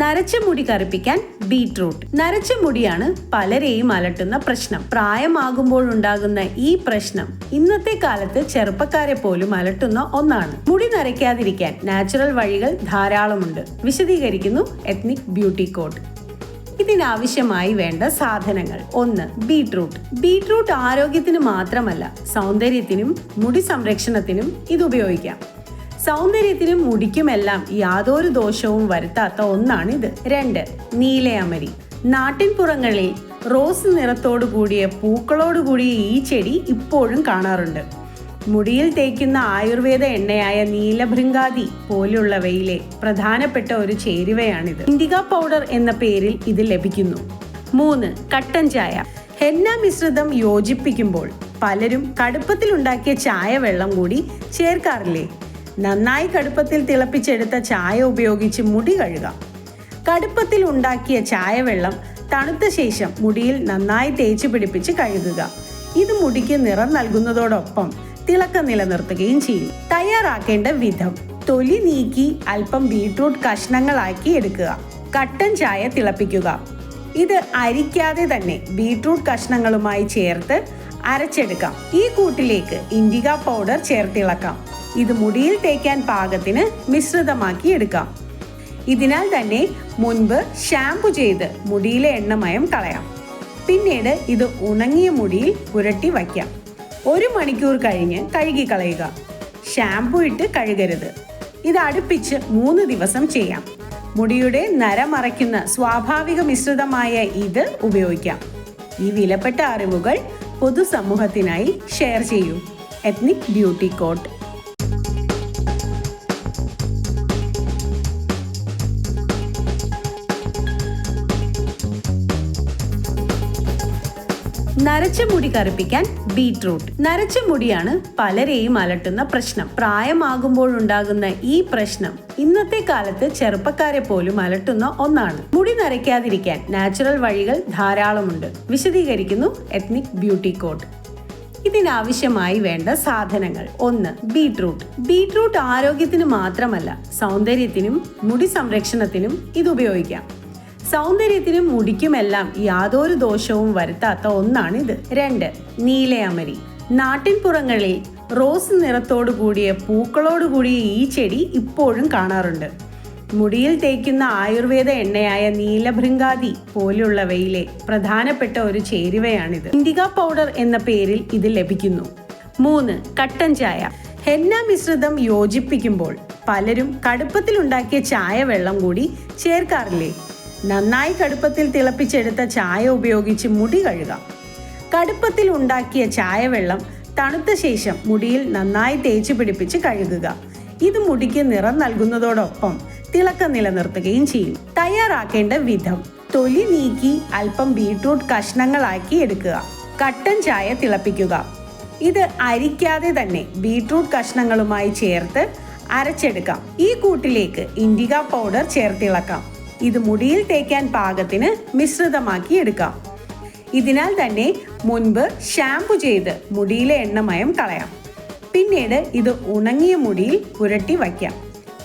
നരച്ച മുടി കറുപ്പിക്കാൻ ബീട്രൂട്ട്. നരച്ച മുടിയാണ് പലരെയും അലട്ടുന്ന പ്രശ്നം. പ്രായമാകുമ്പോൾ ഉണ്ടാകുന്ന ഈ പ്രശ്നം ഇന്നത്തെ കാലത്ത് ചെറുപ്പക്കാരെ പോലും അലട്ടുന്ന ഒന്നാണ്. മുടി നരയ്ക്കാതിരിക്കാൻ നാച്ചുറൽ വഴികൾ ധാരാളമുണ്ട്. വിശദീകരിക്കുന്നു എത്നിക് ബ്യൂട്ടി കോഡ്. ഇതിനാവശ്യമായി വേണ്ട സാധനങ്ങൾ. ഒന്ന് ബീട്രൂട്ട്. ബീട്രൂട്ട് ആരോഗ്യത്തിന് മാത്രമല്ല സൗന്ദര്യത്തിനും മുടി സംരക്ഷണത്തിനും ഇത് ഉപയോഗിക്കാം. സൗന്ദര്യത്തിനും മുടിക്കുമെല്ലാം യാതൊരു ദോഷവും വരുത്താത്ത ഒന്നാണിത്. രണ്ട് നീലയമരി നാട്ടിൻപുറങ്ങളിൽ റോസ് നിറത്തോടു കൂടിയ പൂക്കളോട് കൂടിയ ഈ ചെടി ഇപ്പോഴും കാണാറുണ്ട്. മുടിയിൽ തേക്കുന്ന ആയുർവേദ എണ്ണയായ നീലഭൃങ്കാതി പോലുള്ളവയിലെ പ്രധാനപ്പെട്ട ഒരു ചേരുവയാണിത്. ഇൻഡിക പൗഡർ എന്ന പേരിൽ ഇത് ലഭിക്കുന്നു. മൂന്ന് കട്ടൻ ചായ. ഹെന്ന മിശ്രിതം യോജിപ്പിക്കുമ്പോൾ പലരും കടുപ്പത്തിലുണ്ടാക്കിയ ചായ വെള്ളം കൂടി ചേർക്കാറില്ലേ? നന്നായി കടുപ്പത്തിൽ തിളപ്പിച്ചെടുത്ത ചായ ഉപയോഗിച്ച് മുടി കഴുകാം. കടുപ്പത്തിൽ ഉണ്ടാക്കിയ ചായ വെള്ളം തണുത്ത ശേഷം മുടിയിൽ നന്നായി തേച്ച് പിടിപ്പിച്ച് കഴുകുക. ഇത് മുടിക്ക് നിറം നൽകുന്നതോടൊപ്പം തിളക്കം നിലനിർത്തുകയും ചെയ്യും. തയ്യാറാക്കേണ്ട വിധം തൊലി നീക്കി അല്പം ബീട്രൂട്ട് കഷ്ണങ്ങളാക്കി എടുക്കുക. കട്ടൻ ചായ തിളപ്പിക്കുക. ഇത് അരിക്കാതെ തന്നെ ബീട്രൂട്ട് കഷ്ണങ്ങളുമായി ചേർത്ത് അരച്ചെടുക്കാം. ഈ കൂട്ടിലേക്ക് ഇൻഡിക പൗഡർ ചേർത്തിളക്കാം ഇത് മുടിയിൽ തേക്കാൻ പാകത്തിന് മിശ്രിതമാക്കി എടുക്കാം. ഇതിനാൽ തന്നെ മുൻപ് ഷാംപു ചെയ്ത് മുടിയിലെ എണ്ണമയം കളയാം. പിന്നീട് ഇത് ഉണങ്ങിയ മുടിയിൽ പുരട്ടി വയ്ക്കാം. ഒരു മണിക്കൂർ കഴിഞ്ഞ് കഴുകി കളയുക. ഷാംപു ഇട്ട് കഴുകരുത്. ഇത് അടുപ്പിച്ച് മൂന്ന് ദിവസം ചെയ്യാം. മുടിയുടെ നരമറയ്ക്കുന്ന സ്വാഭാവിക മിശ്രിതമായ ഇത് ഉപയോഗിക്കാം. ഈ വിലപ്പെട്ട അറിവുകൾ പൊതുസമൂഹത്തിനായി ഷെയർ ചെയ്യൂ. എത്നിക് ബ്യൂട്ടി കോട്ട് നരച്ച മുടി കറുപ്പിക്കാൻ ബീട്രൂട്ട്. നരച്ച മുടിയാണ് പലരെയും അലട്ടുന്ന പ്രശ്നം. പ്രായമാകുമ്പോഴുണ്ടാകുന്ന ഈ പ്രശ്നം ഇന്നത്തെ കാലത്ത് ചെറുപ്പക്കാരെ പോലും അലട്ടുന്ന ഒന്നാണ്. മുടി നരയ്ക്കാതിരിക്കാൻ നാച്ചുറൽ വഴികൾ ധാരാളമുണ്ട്. വിശദീകരിക്കുന്നു എത്നിക് ബ്യൂട്ടി കോഡ് ഇതിനാവശ്യമായി വേണ്ട സാധനങ്ങൾ. ഒന്ന് ബീട്രൂട്ട്. ബീട്രൂട്ട് ആരോഗ്യത്തിന് മാത്രമല്ല സൗന്ദര്യത്തിനും മുടി സംരക്ഷണത്തിനും ഇത് ഉപയോഗിക്കാം. സൗന്ദര്യത്തിനും മുടിക്കുമെല്ലാം യാതൊരു ദോഷവും വരുത്താത്ത ഒന്നാണിത്. രണ്ട് നീലയമരി. നാട്ടിൻപുറങ്ങളിൽ റോസ് നിറത്തോടു കൂടിയ പൂക്കളോട് കൂടിയ ഈ ചെടി ഇപ്പോഴും കാണാറുണ്ട്. മുടിയിൽ തേക്കുന്ന ആയുർവേദ എണ്ണയായ നീലഭൃങ്കാതി പോലുള്ളവയിലെ പ്രധാനപ്പെട്ട ഒരു ചേരുവയാണിത്. ഇൻഡിക പൗഡർ എന്ന പേരിൽ ഇത് ലഭിക്കുന്നു. മൂന്ന് കട്ടൻ ചായ. ഹെന്ന മിശ്രിതം യോജിപ്പിക്കുമ്പോൾ പലരും കടുപ്പത്തിലുണ്ടാക്കിയ ചായ വെള്ളം കൂടി ചേർക്കാറില്ലേ? നന്നായി കടുപ്പത്തിൽ തിളപ്പിച്ചെടുത്ത ചായ ഉപയോഗിച്ച് മുടി കഴുകാം. കടുപ്പത്തിൽ ഉണ്ടാക്കിയ ചായ വെള്ളം തണുത്ത ശേഷം മുടിയിൽ നന്നായി തേച്ച് പിടിപ്പിച്ച് കഴുകുക. ഇത് മുടിക്ക് നിറം നൽകുന്നതോടൊപ്പം തിളക്കം നിലനിർത്തുകയും ചെയ്യും. തയ്യാറാക്കേണ്ട വിധം തൊലി നീക്കി അല്പം ബീട്രൂട്ട് കഷ്ണങ്ങളാക്കി എടുക്കുക. കട്ടൻ ചായ തിളപ്പിക്കുക. ഇത് അരിക്കാതെ തന്നെ ബീട്രൂട്ട് കഷ്ണങ്ങളുമായി ചേർത്ത് അരച്ചെടുക്കാം. ഈ കൂട്ടിലേക്ക് ഇൻഡിക പൗഡർ ചേർത്തിളക്കാം. ഇത് മുടിയിൽ തേക്കാൻ പാകത്തിന് മിശ്രിതമാക്കി എടുക്കാം. ഇതിനാൽ തന്നെ മുൻപ് ഷാംപു ചെയ്ത് മുടിയിലെ എണ്ണമയം കളയാം. പിന്നീട് ഇത് ഉണങ്ങിയ മുടിയിൽ പുരട്ടി വയ്ക്കാം.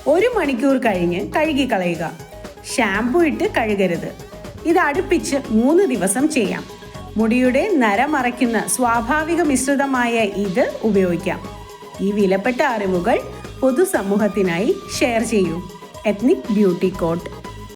ഒരു മണിക്കൂർ കഴിഞ്ഞ് കഴുകി കളയുക. ഷാംപു ഇട്ട് കഴുകരുത്. ഇത് അടുപ്പിച്ച് മൂന്ന് ദിവസം ചെയ്യാം. മുടിയുടെ നരമറയ്ക്കുന്ന സ്വാഭാവിക മിശ്രിതമായ ഇത് ഉപയോഗിക്കാം. ഈ വിലപ്പെട്ട അറിവുകൾ പൊതുസമൂഹത്തിനായി ഷെയർ ചെയ്യൂ. Ethnic beauty coat.